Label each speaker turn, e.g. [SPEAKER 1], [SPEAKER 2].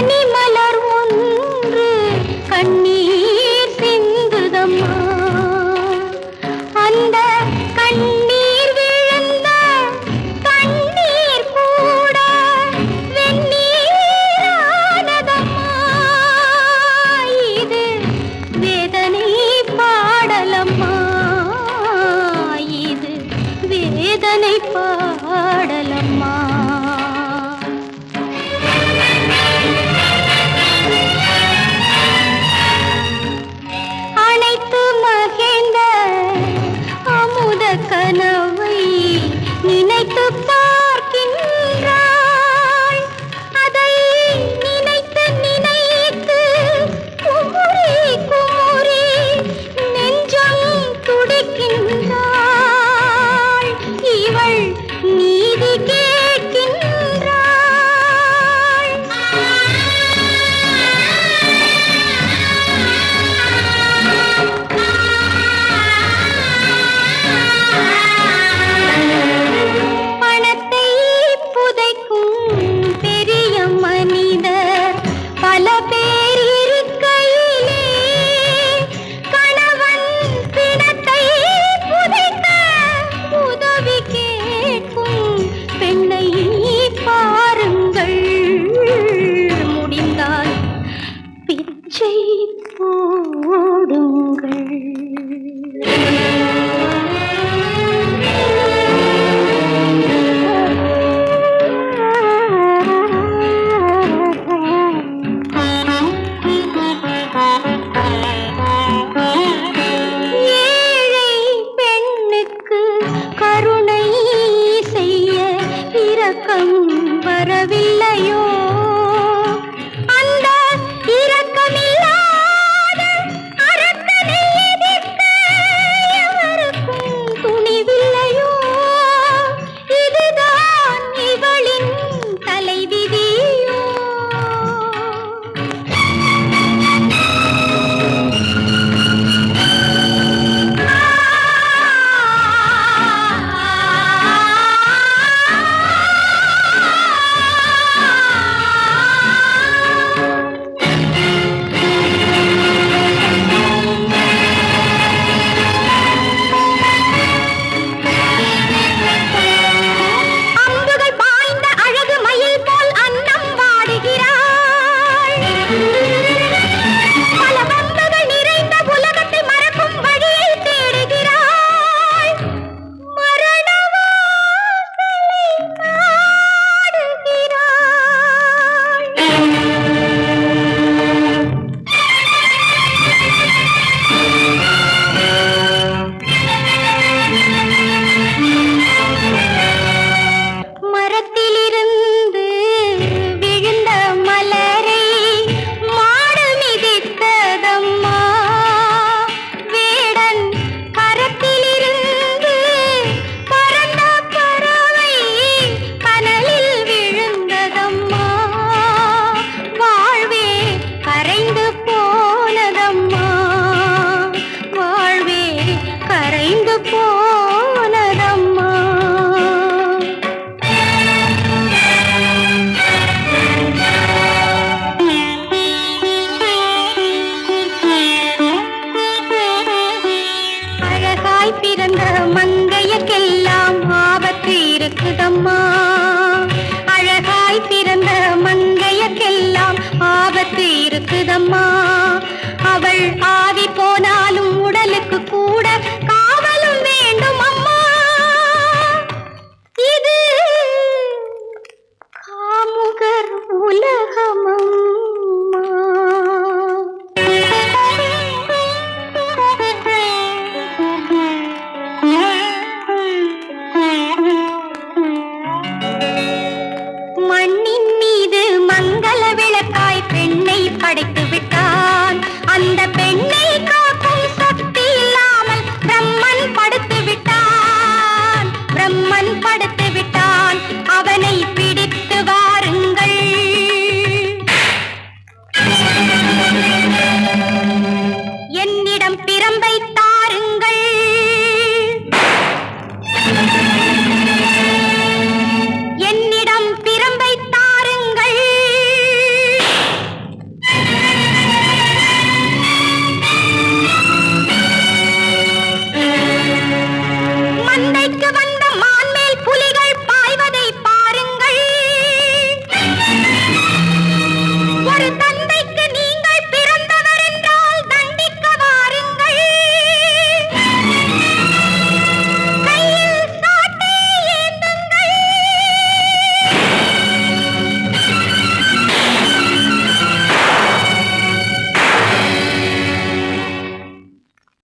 [SPEAKER 1] ¡Ánimo! படைத்து விட்டான். அந்த பெண்ணை காக்கும் சக்தி இல்லாமல் பிரம்மன் படுத்து விட்டான். பிரம்மன் படுத்து